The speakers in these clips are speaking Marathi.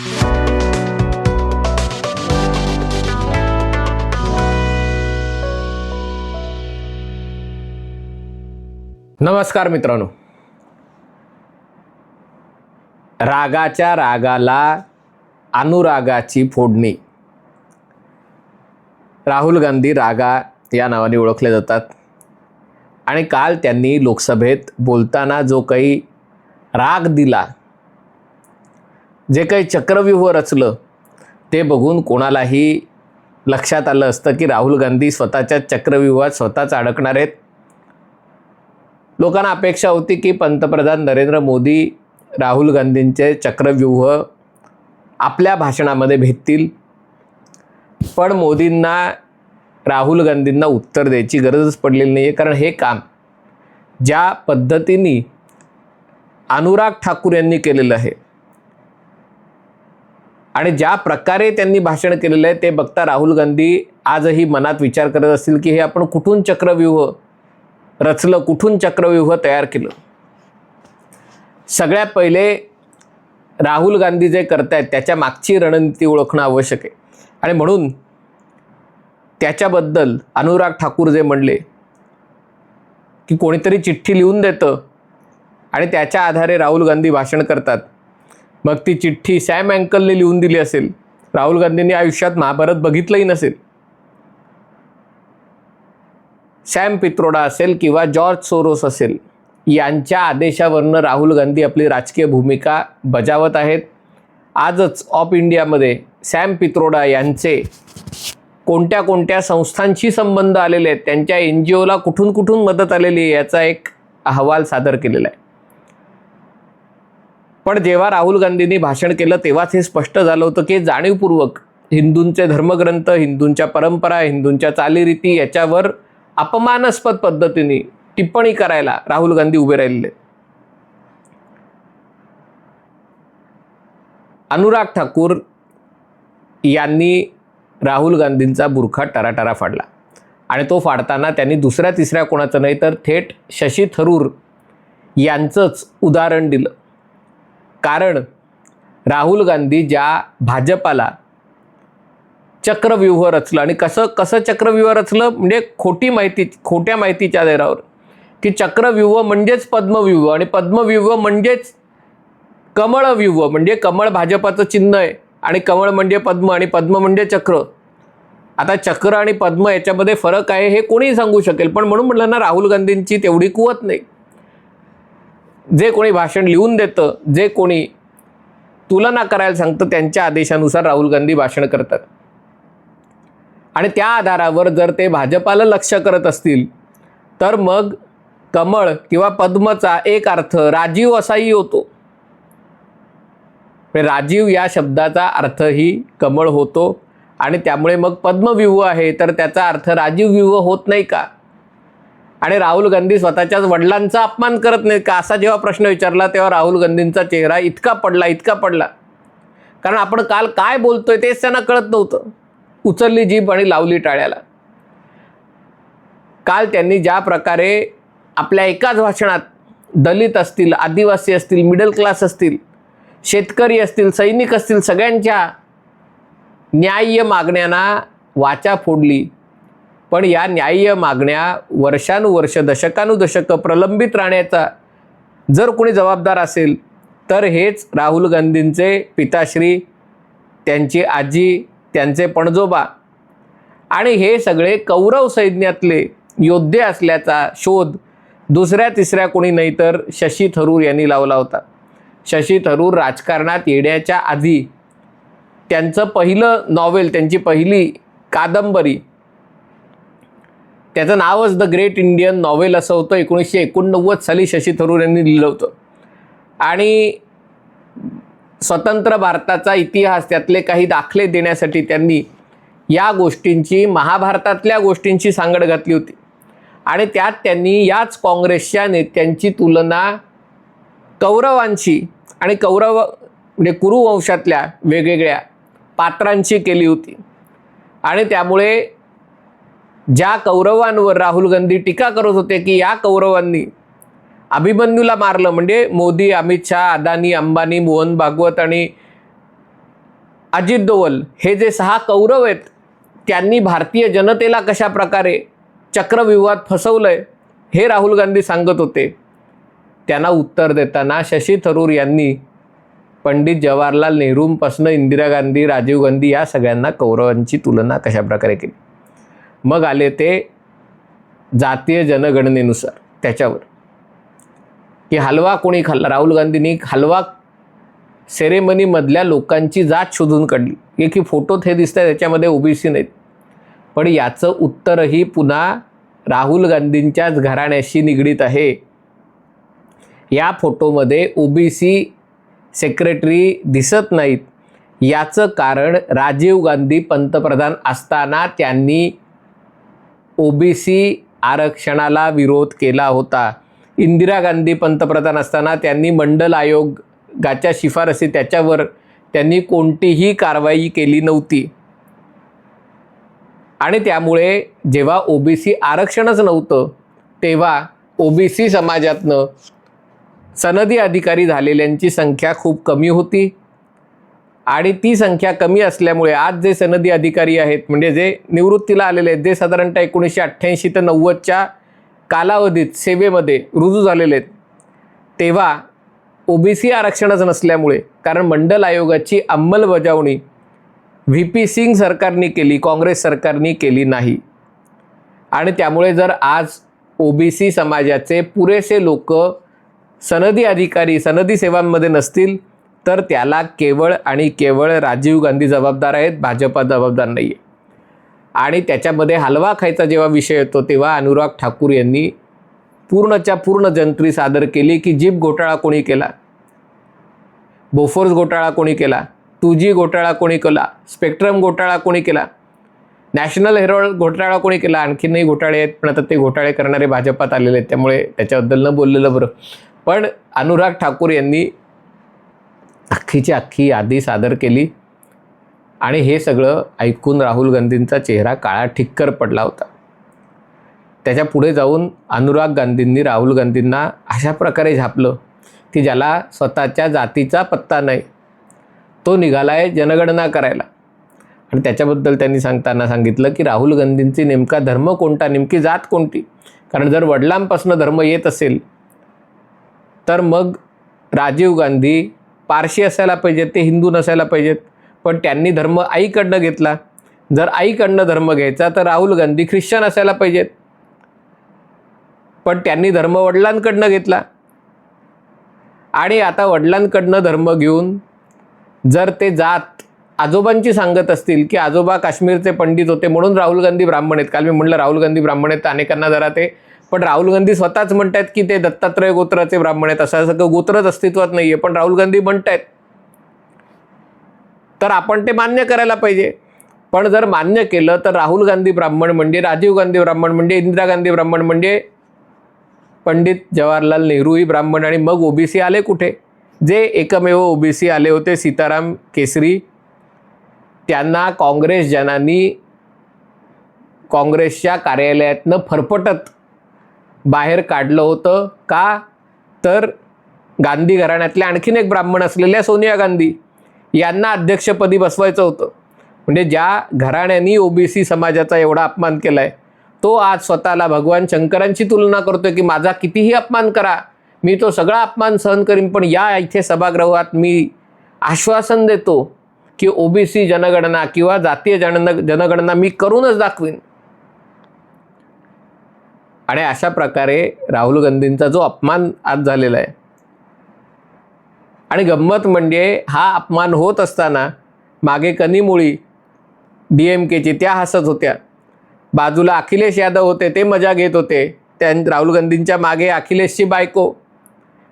नमस्कार मित्रांनो. रागाच्या रागाला अनुरागाची फोडणी. राहुल गांधी रागा या नावाने ओळखले जातात. आणि काल त्यांनी लोकसभेत बोलताना जो काही राग दिला जे काही चक्रव्यूह रचलं ते बघून कोणालाही लक्षात आलं असतं की राहुल गांधी स्वतःच्या चक्रव्यूहात स्वतःच अडकणार आहेत. लोकांना अपेक्षा होती की पंतप्रधान नरेंद्र मोदी राहुल गांधींचे चक्रव्यूह आपल्या भाषणामध्ये भेटतील. पण मोदींना राहुल गांधींना उत्तर द्यायची गरजच पडलेली नाही आहे कारण हे काम ज्या पद्धतीने अनुराग ठाकूर यांनी केलेलं आहे आणि ज्या प्रकारे त्यांनी भाषण केलेलं आहे ते बघता राहुल गांधी आजही मनात विचार करत असतील की हे आपण कुठून चक्रव्यूह रचलं कुठून चक्रव्यूह तयार केलं? सगळ्यात पहिले राहुल गांधी जे करत आहेत त्याच्या मागची रणनीती ओळखणं आवश्यक आहे. आणि म्हणून त्याच्याबद्दल अनुराग ठाकूर जे म्हणले की कोणीतरी चिठ्ठी लिहून देतं आणि त्याच्या आधारे राहुल गांधी भाषण करतात मग ती चिठ्ठी सॅम अँकलने लिहून दिली असेल. राहुल गांधींनी आयुष्यात महाभारत बघितलंही नसेल. सॅम पित्रोडा असेल किंवा जॉर्ज सोरोस असेल यांच्या आदेशावरनं राहुल गांधी आपली राजकीय भूमिका बजावत आहेत. आजच ऑफ इंडियामध्ये सॅम पित्रोडा यांचे कोणत्या कोणत्या संस्थांशी संबंध आलेले आहेत त्यांच्या एन जी ओला कुठून कुठून मदत आलेली आहे याचा एक अहवाल सादर केलेला आहे. पण जेव्हा राहुल गांधींनी भाषण केलं तेव्हाच हे स्पष्ट झालं होतं की जाणीवपूर्वक हिंदूंचे धर्मग्रंथ हिंदूंच्या परंपरा हिंदूंच्या चालीरीती याच्यावर अपमानास्पद पद्धतीने टिप्पणी करायला राहुल गांधी उभे राहिलेले. अनुराग ठाकूर यांनी राहुल गांधींचा बुरखा टराटरा फाडला आणि तो फाडताना त्यांनी दुसऱ्या तिसऱ्या कोणाचं नाही तर थेट शशी थरूर यांचंच उदाहरण दिलं. कारण राहुल गांधी ज्या भाजपाला चक्रव्यूह रचलं आणि कसं कसं चक्रव्यूह रचलं? म्हणजे खोटी माहिती खोट्या माहितीच्या आधारावर की चक्रव्यूह म्हणजेच पद्मव्यूह आणि पद्मव्यूह म्हणजेच कमळव्यूह म्हणजे कमळ भाजपाचं चिन्ह आहे आणि कमळ म्हणजे पद्म आणि पद्म म्हणजे चक्र. आता चक्र आणि पद्म याच्यामध्ये फरक आहे हे कोणीही सांगू शकेल पण म्हणून म्हटलं ना राहुल गांधींची तेवढी कुवत नाही. जे कोणी भाषण लिहून देतं जे कोणी तुलना करायला सांगतं त्यांच्या आदेशानुसार राहुल गांधी भाषण करतात. आणि त्या आधारावर जर ते भाजपाला लक्ष करत असतील तर मग कमळ किंवा पद्मचा एक अर्थ राजीव असाही होतो. म्हणजे राजीव या शब्दाचा अर्थही कमळ होतो आणि त्यामुळे मग पद्मव्यूह आहे तर त्याचा अर्थ राजीव व्यूह होत नाही का? आणि राहुल गांधी स्वतःच्याच वडिलांचा अपमान करत नाहीत का? असा जेव्हा प्रश्न विचारला तेव्हा राहुल गांधींचा चेहरा इतका पडला इतका पडला. कारण आपण काल काय बोलतोय तेच त्यांना कळत नव्हतं. उचलली जीभ आणि लावली टाळ्याला. काल त्यांनी ज्या प्रकारे आपल्या एकाच भाषणात दलित असतील आदिवासी असतील मिडल क्लास असतील शेतकरी असतील सैनिक असतील सगळ्यांच्या न्याय्य मागण्यांना वाचा फोडली. पण या न्याय्य मागण्या वर्षानुवर्ष दशकानुदशकं प्रलंबित राहण्याचा जर कोणी जबाबदार असेल तर हेच राहुल गांधींचे पिताश्री त्यांची आजी त्यांचे पणजोबा आणि हे सगळे कौरव सैन्यातले योद्धे असल्याचा शोध दुसऱ्या तिसऱ्या कोणी नाही तर शशी थरूर यांनी लावला होता. शशी थरूर राजकारणात येण्याच्या आधी त्यांचं पहिलं नॉवेल त्यांची पहिली कादंबरी त्याचं नावच द ग्रेट इंडियन नॉवेल असं होतं. एकोणीसशे एकोणनव्वद साली शशी थरूर यांनी लिहिलं होतं. आणि स्वतंत्र भारताचा इतिहास त्यातले काही दाखले देण्यासाठी त्यांनी या गोष्टींची महाभारतातल्या गोष्टींची सांगड घातली होती. आणि त्यात त्यांनी याच काँग्रेसच्या नेत्यांची तुलना कौरवांची आणि कौरव म्हणजे कुरुवंशातल्या वेगवेगळ्या पात्रांची केली होती. आणि त्यामुळे ज्या कौरवांवर राहुल गांधी टीका करत होते की या कौरवांनी अभिमन्यूला मारलं म्हणजे मोदी अमित शहा अदानी अंबानी मोहन भागवत आणि अजित दोवल हे जे सहा कौरव आहेत त्यांनी भारतीय जनतेला कशा प्रकारे चक्रव्यूहात फसवलंय हे राहुल गांधी सांगत होते. त्यांना उत्तर देताना शशी थरूर यांनी पंडित जवाहरलाल नेहरूंपासून इंदिरा गांधी राजीव गांधी या सगळ्यांना कौरवांची तुलना कशा प्रकारे केली? मग आले ते जातीय जनगणनेनुसार त्याच्यावर. की हलवा कोणी खाल्ला? राहुल गांधींनी हलवा सेरेमनीमधल्या लोकांची जात शोधून काढली. एक ही फोटोत हे दिसतं त्याच्यामध्ये ओबीसी नाहीत. पण याचं उत्तरही पुन्हा राहुल गांधींच्याच घराण्याशी निगडीत आहे. या फोटोमध्ये ओबीसी सेक्रेटरी दिसत नाहीत. याचं कारण राजीव गांधी पंतप्रधान असताना त्यांनी ओबीसी आरक्षणाला विरोध केला होता. इंदिरा गांधी पंतप्रधान असताना त्यांनी मंडल आयोगाच्या शिफारसी त्याच्यावर त्यांनी कोणतीही कारवाई केली नव्हती. आणि त्यामुळे जेव्हा ओबीसी आरक्षणच नव्हतं तेव्हा ओबीसी समाजातनं सनदी अधिकारी झालेल्यांची संख्या खूप कमी होती. आणि ती संख्या कमी असल्यामुळे आज जे सनदी अधिकारी आहेत म्हणजे जे निवृत्तीला आलेले आहेत जे साधारणतः एकोणीसशे अठ्ठ्याऐंशी ते नव्वदच्या कालावधीत सेवेमध्ये रुजू झालेले आहेत तेव्हा ओबीसी आरक्षणच नसल्यामुळे कारण मंडल आयोगाची अंमलबजावणी व्ही पी सिंग सरकारने केली काँग्रेस सरकारने केली नाही. आणि त्यामुळे जर आज ओबीसी समाजाचे पुरेसे लोक सनदी अधिकारी सनदी सेवांमध्ये नसतील तर त्याला केवळ आणि केवळ राजीव गांधी जबाबदार आहेत भाजपा जबाबदार नाही आहे आणि त्याच्यामध्ये हलवा खायचा जेव्हा विषय येतो तेव्हा अनुराग ठाकूर यांनी पूर्णच्या पूर्ण जंत्री सादर केली की जीप घोटाळा कोणी केला? बोफोर्स घोटाळा कोणी केला? टू जी घोटाळा कोणी केला? स्पेक्ट्रम घोटाळा कोणी केला? नॅशनल हेरोल्ड घोटाळा कोणी केला? आणखीनही घोटाळे आहेत पण आता ते घोटाळे करणारे भाजपात आलेले आहेत त्यामुळे त्याच्याबद्दल न बोललेलं बरं. पण अनुराग ठाकूर यांनी अख्खीची अख्खी यादी सादर केली. आणि हे सगळं ऐकून राहुल गांधींचा चेहरा काळा ठिक्कर पडला होता. त्याच्या पुढे जाऊन अनुराग गांधींनी राहुल गांधींना अशा प्रकारे झापलं की ज्याला स्वतःच्या जातीचा पत्ता नाही तो निघाला आहे जनगणना करायला. आणि त्याच्याबद्दल त्यांनी सांगताना सांगितलं की राहुल गांधींची नेमका धर्म कोणता नेमकी जात कोणती? कारण जर वडिलांपासून धर्म येत असेल तर मग राजीव गांधी पारशी असायला पाहिजेत ते हिंदू नसायला पाहिजेत. पण त्यांनी धर्म आईकडनं घेतला. जर आईकडनं धर्म घ्यायचा तर राहुल गांधी ख्रिश्चन असायला पाहिजेत. पण त्यांनी धर्म वडिलांकडनं घेतला. आणि आता वडिलांकडनं धर्म घेऊन जर ते जात आजोबांची सांगत असतील की आजोबा काश्मीरचे पंडित होते म्हणून राहुल गांधी ब्राह्मण आहेत. काल मी म्हटलं राहुल गांधी ब्राह्मण आहेत अनेकांना जरा ते पण राहुल गांधी स्वतःच म्हणतात की ते दत्तात्रय गोत्राचे ब्राह्मण आहेत. असं सगळं गोत्रच अस्तित्वात नाही आहे पण राहुल गांधी म्हणतायत. तर आपण ते मान्य करायला पाहिजे. पण जर मान्य केलं तर राहुल गांधी ब्राह्मण म्हणजे राजीव गांधी ब्राह्मण म्हणजे इंदिरा गांधी ब्राह्मण म्हणजे पंडित जवाहरलाल नेहरूही ब्राह्मण आणि मग ओबीसी आले कुठे? जे एकमेव ओबीसी आले होते सीताराम केसरी त्यांना काँग्रेस जनांनी काँग्रेसच्या कार्यालयातनं फरफटत बाहेर काढलं होतं का? तर गांधी घराण्यातल्या आणखीन एक ब्राह्मण असलेल्या सोनिया गांधी यांना अध्यक्षपदी बसवायचं होतं. म्हणजे ज्या घराण्यानी ओबीसी समाजाचा एवढा अपमान केला आहे तो आज स्वतःला भगवान शंकरांची तुलना करतोय की माझा कितीही अपमान करा मी तो सगळा अपमान सहन करीन पण या इथे सभागृहात मी आश्वासन देतो की ओबीसी जनगणना किंवा जातीय जनन जनगणना मी करूनच दाखवीन. आणि अशा प्रकारे राहुल गांधींचा जो अपमान आज झालेला आहे आणि गंमत म्हणजे हा अपमान होत असताना मागे कनिमुळी डी एम केची त्या हसत होत्या. बाजूला अखिलेश यादव होते ते मजा घेत होते. त्या राहुल गांधींच्या मागे अखिलेशची बायको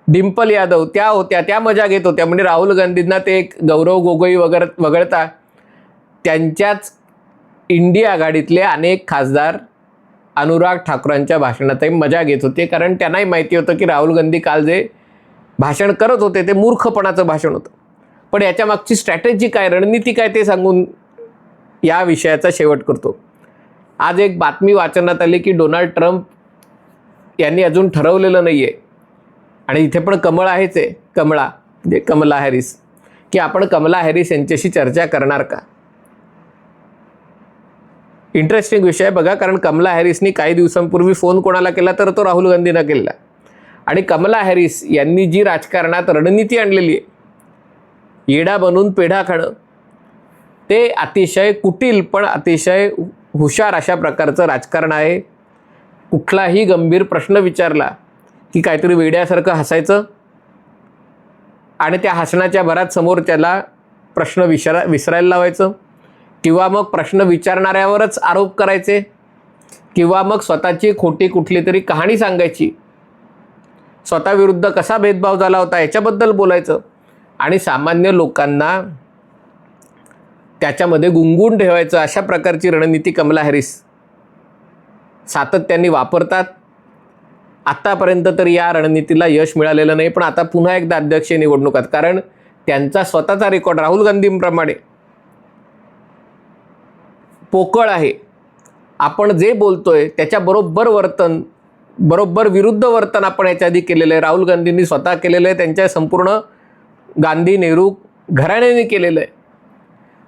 डिम्पल यादव त्या होत्या त्या मजा घेत होत्या. म्हणजे राहुल गांधींना ते एक गौरव गोगोई वगैरे वगळता. त्यांच्याच इंडिया आघाडीतले अनेक खासदार अनुराग ठाकूरांच्या भाषणातही मजा घेत होते. कारण त्यांनाही माहिती होतं की राहुल गांधी काल जे भाषण करत होते ते मूर्खपणाचं भाषण होतं. पण याच्या मागची स्ट्रॅटेजी काय रणनीती काय ते सांगून या विषयाचा शेवट करतो. आज एक बातमी वाचनात आली की डोनाल्ड ट्रम्प यांनी अजून ठरवलेलं नाही आहे आणि इथे पण कमळ आहेच आहे. कमळा म्हणजे कमला हॅरिस. की आपण कमला हॅरिस यांच्याशी चर्चा करणार का? इंटरेस्टिंग विषय आहे. बघा कारण कमला हॅरिसनी काही दिवसांपूर्वी फोन कोणाला केला तर तो राहुल गांधींना केला. आणि कमला हॅरिस यांनी जी राजकारणात रणनीती आणलेली आहे येडा बनून पेढा खाणं ते अतिशय कुटील पण अतिशय हुशार अशा प्रकारचं राजकारण आहे. कुठलाही गंभीर प्रश्न विचारला की काहीतरी वेड्यासारखं हसायचं आणि त्या हसण्याच्या भरात समोरच्याला प्रश्न विसरा विसरायला लावायचं. किंवा मग प्रश्न विचारणाऱ्यावरच आरोप करायचे? किंवा मग स्वतःची खोटी कुठली तरी कहाणी सांगायची? स्वतःविरुद्ध कसा भेदभाव झाला होता? याच्याबद्दल बोलायचं. आणि सामान्य लोकांना त्याच्यामध्ये गुंगून ठेवायचं अशा प्रकारची रणनीती कमला हॅरिस सातत्याने वापरतात. आत्तापर्यंत तर या रणनीतीला यश मिळालेलं नाही पण आता पुन्हा एकदा अध्यक्षीय निवडणुकात कारण त्यांचा स्वतःचा रेकॉर्ड राहुल गांधींप्रमाणे. पोकळ आहे. आपण जे बोलतोय आहे त्याच्याबरोबर वर्तन बरोबर विरुद्ध वर्तन आपण याच्या आधी केलेलं आहे. राहुल गांधींनी स्वतः केलेलं आहे. त्यांच्या संपूर्ण गांधी नेहरू घराण्याने केलेलं आहे.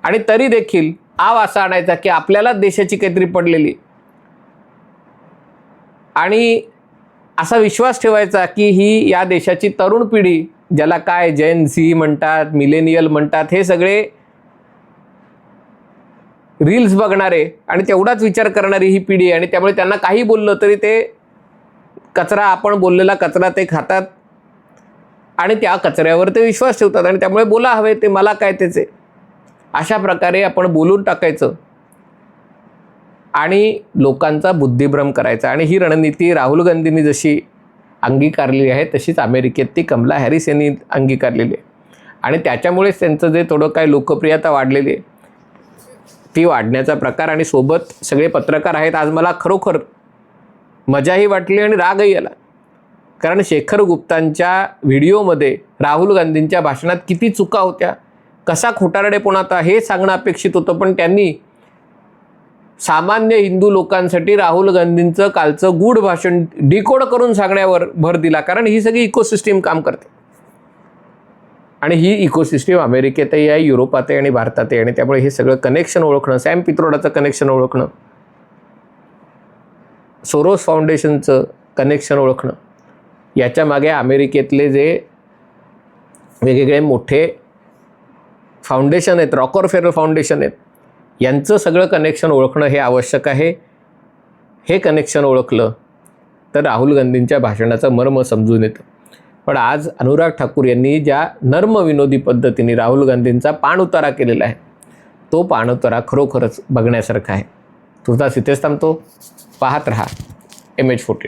आणि तरी देखील आव असा आणायचा की आपल्यालाच देशाची काहीतरी पडलेली. आणि असा विश्वास ठेवायचा की ही या देशाची तरुण पिढी ज्याला काय जैन झी म्हणतात मिलेनियल म्हणतात हे सगळे रील्स बघणारे आणि तेवढाच विचार करणारी ही पिढी आहे. आणि त्यामुळे त्यांना काही बोललं तरी ते कचरा आपण बोललेला कचरा ते खातात. आणि त्या कचऱ्यावर ते विश्वास ठेवतात. आणि त्यामुळे बोला हवे ते मला काय त्याचे. अशा प्रकारे आपण बोलून टाकायचं. आणि लोकांचा बुद्धिभ्रम करायचा. आणि ही रणनीती राहुल गांधींनी जशी अंगीकारलेली आहे तशीच अमेरिकेत ती कमला हॅरिस यांनी अंगीकारलेली आहे. आणि त्याच्यामुळेच त्यांचं जे थोडं काय लोकप्रियता वाढलेली आहे फी वाढण्याचा प्रकार आणि सोबत सगळे पत्रकार आहेत. आज मला खरोखर मजाही वाटली आणि रागही आला. कारण शेखर गुप्तांच्या व्हिडिओमध्ये राहुल गांधींच्या भाषणात किती चुका होत्या कसा खोटारडेपणा होता हे सांगणं अपेक्षित होतं. पण त्यांनी सामान्य हिंदू लोकांसाठी राहुल गांधींचं कालचं गूढ भाषण डिकोड करून सांगण्यावर भर दिला. कारण ही सगळी इकोसिस्टीम काम करते. आणि ही इकोसिस्टीम अमेरिकेतही आहे युरोपातही आणि भारतातही आणि त्यामुळे हे सगळं कनेक्शन ओळखणं सॅम पित्रोडाचं कनेक्शन ओळखणं सोरोस फाउंडेशनचं कनेक्शन ओळखणं याच्या मागे अमेरिकेतले जे वेगवेगळे मोठे फाउंडेशन आहेत रॉकर फेरल फाउंडेशन आहेत यांचं सगळं कनेक्शन ओळखणं हे आवश्यक आहे. हे कनेक्शन ओळखलं तर राहुल गांधींच्या भाषणाचं मर्म समजून येतं. पण आज अनुराग ठाकूर यांनी ज्या नर्मविनोदी पद्धतीने राहुल गांधींचा पाणउतारा केलेला आहे तो पाणउतारा खरोखरच बघण्यासारखा आहे. तुझा इथेच थांबतो. पाहत रहा एम एच फोर्टी